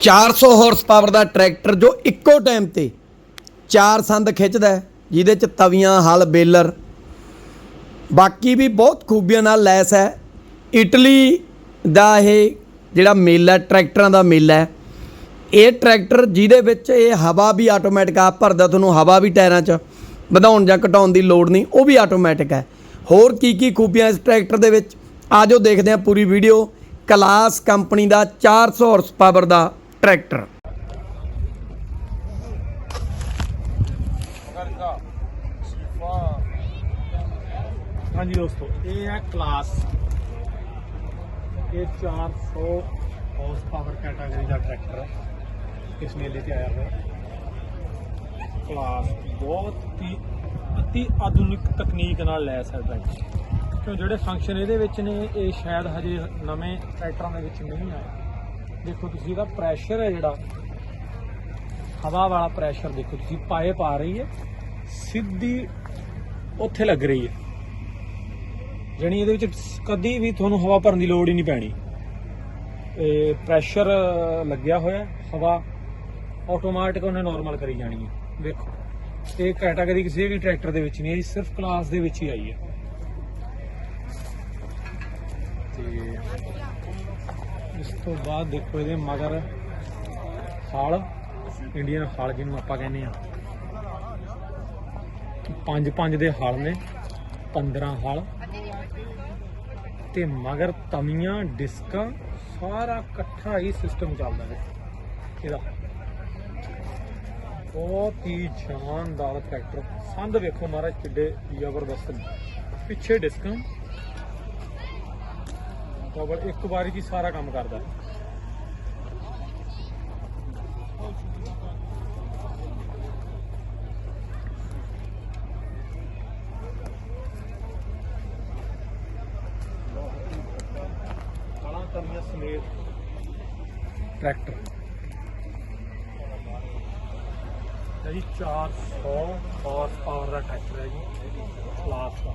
400 horse power ਦਾ tractor ਜੋ ਇੱਕੋ ਟਾਈਮ ਤੇ ਚਾਰ ਸੰਦ ਖਿੱਚਦਾ ਜਿਹਦੇ ਚ ਤਵੀਆਂ, ਹਲ, ਬੇਲਰ। ਬਾਕੀ ਵੀ ਬਹੁਤ ਖੂਬੀਆਂ ਨਾਲ ਲੈਸ ਹੈ। ਇਟਲੀ ਦਾ ਇਹ ਜਿਹੜਾ ਮੇਲਾ ਟਰੈਕਟਰਾਂ ਦਾ ਮੇਲਾ ਹੈ, ਇਹ ਟਰੈਕਟਰ ਜਿਹਦੇ ਵਿੱਚ ਇਹ ਹਵਾ ਵੀ ਆਟੋਮੈਟਿਕ ਆ, ਭਰਦਾ ਤੁਹਾਨੂੰ ਹਵਾ ਵੀ ਟਾਇਰਾਂ 'ਚ, ਵਧਾਉਣ ਜਾਂ ਘਟਾਉਣ ਦੀ ਲੋੜ ਨਹੀਂ, ਉਹ ਵੀ ਆਟੋਮੈਟਿਕ ਹੈ। ਹੋਰ ਕੀ ਕੀ ਖੂਬੀਆਂ ਇਸ ਟਰੈਕਟਰ ਦੇ ਵਿੱਚ? ਆਜੋ ਦੇਖਦੇ ਹਾਂ ਪੂਰੀ ਵੀਡੀਓ ਕਲਾਸ ਕੰਪਨੀ ਦਾ 400 ਹਾਰਸ ਪਾਵਰ ਦਾ ਟਰੈਕਟਰ। ਹਾਂਜੀ ਦੋਸਤੋ, ਇਹ ਹੈ ਕਲਾਸ ਇਹ 400 ਹਾਰਸ ਪਾਵਰ ਕੈਟਾਗਰੀ ਦਾ ਟਰੈਕਟਰ ਹੈ ਇਸ ਮੇਲੇ ਤੇ ਆਇਆ ਹੋਇਆ। ਕਲਾਸ ਬਹੁਤ ਹੀ ਅਤੀ ਆਧੁਨਿਕ ਤਕਨੀਕ ਨਾਲ ਲੈਸ ਹੈ। ਟਰੈਕਟਰ ਕਿਉਂ, ਜਿਹੜੇ ਫੰਕਸ਼ਨ ਇਹਦੇ ਵਿੱਚ ਨੇ, ਇਹ ਸ਼ਾਇਦ ਹਜੇ ਨਵੇਂ ਟਰੈਕਟਰਾਂ ਦੇ ਵਿੱਚ ਨਹੀਂ ਆਏ। ਦੇਖੋ ਤੁਸੀਂ ਇਹਦਾ ਪ੍ਰੈਸ਼ਰ ਹੈ ਜਿਹੜਾ। ਹਵਾ ਵਾਲਾ ਪ੍ਰੈਸ਼ਰ ਦੇਖੋ ਤੁਸੀਂ, ਪਾਏ ਪਾ ਰਹੀ ਹੈ। ਸਿੱਧੀ ਉੱਥੇ ਲੱਗ ਰਹੀ ਹੈ। ਜਾਣੀ ਇਹਦੇ ਵਿੱਚ ਕਦੀ ਵੀ ਤੁਹਾਨੂੰ ਹਵਾ ਭਰਨ ਦੀ ਲੋੜ ਹੀ ਨਹੀਂ ਪੈਣੀ। ਇਹ ਪ੍ਰੈਸ਼ਰ ਲੱਗਿਆ ਹੋਇਆ ਹਵਾ ਆਟੋਮੈਟਿਕ ਉਹਨੇ ਨਾਰਮਲ ਕਰੀ ਜਾਣੀ ਹੈ। ਦੇਖੋ ਇਹ ਕੈਟਾਗਰੀ ਕਿਸੇ ਵੀ ਟਰੈਕਟਰ ਦੇ ਵਿੱਚ ਨਹੀਂ ਆਈ ਸਿਰਫ ਕਲਾਸ ਦੇ ਵਿੱਚ ਹੀ ਆਈ ਹੈ। ਤੇ ਇਸ ਤੋਂ ਬਾਅਦ ਦੇਖੋ ਇਹਦੇ ਮਗਰ ਹਲ ਇੰਡੀਅਨ ਹਲ ਜਿਹਨੂੰ ਆਪਾਂ ਕਹਿੰਦੇ ਆ ਪੰਜ ਪੰਜ ਦੇ ਹਲ ਨੇ 15 ਹਲ। ਤੇ ਮਗਰ ਤਵੀਆਂ, ਡਿਸਕਾਂ, ਸਾਰਾ ਇਕੱਠਾ ਹੀ ਸਿਸਟਮ ਚੱਲਦਾ ਹੈ। ਇਹਦਾ। ਬਹੁਤ ਹੀ ਸ਼ਾਨਦਾਰ ਟਰੈਕਟਰ ਸੰਦ ਵੇਖੋ ਮਹਾਰਾਜ, ਕਿੱਡੇ ਜ਼ਬਰਦਸਤ ਨੇ। ਪਿੱਛੇ ਡਿਸਕਾਂ ਕਵਰ ਇੱਕ ਵਾਰੀ ਹੀ ਸਾਰਾ ਕੰਮ ਕਰਦਾ। ਤਵੀਆਂ ਸਮੇਤ। ਟਰੈਕਟਰ। ਜੀ 400 ਹਾਰਸ ਪਾਵਰ ਦਾ ਟਰੈਕਟਰ ਹੈ ਜੀ। ਕਲਾਸ ਦਾ।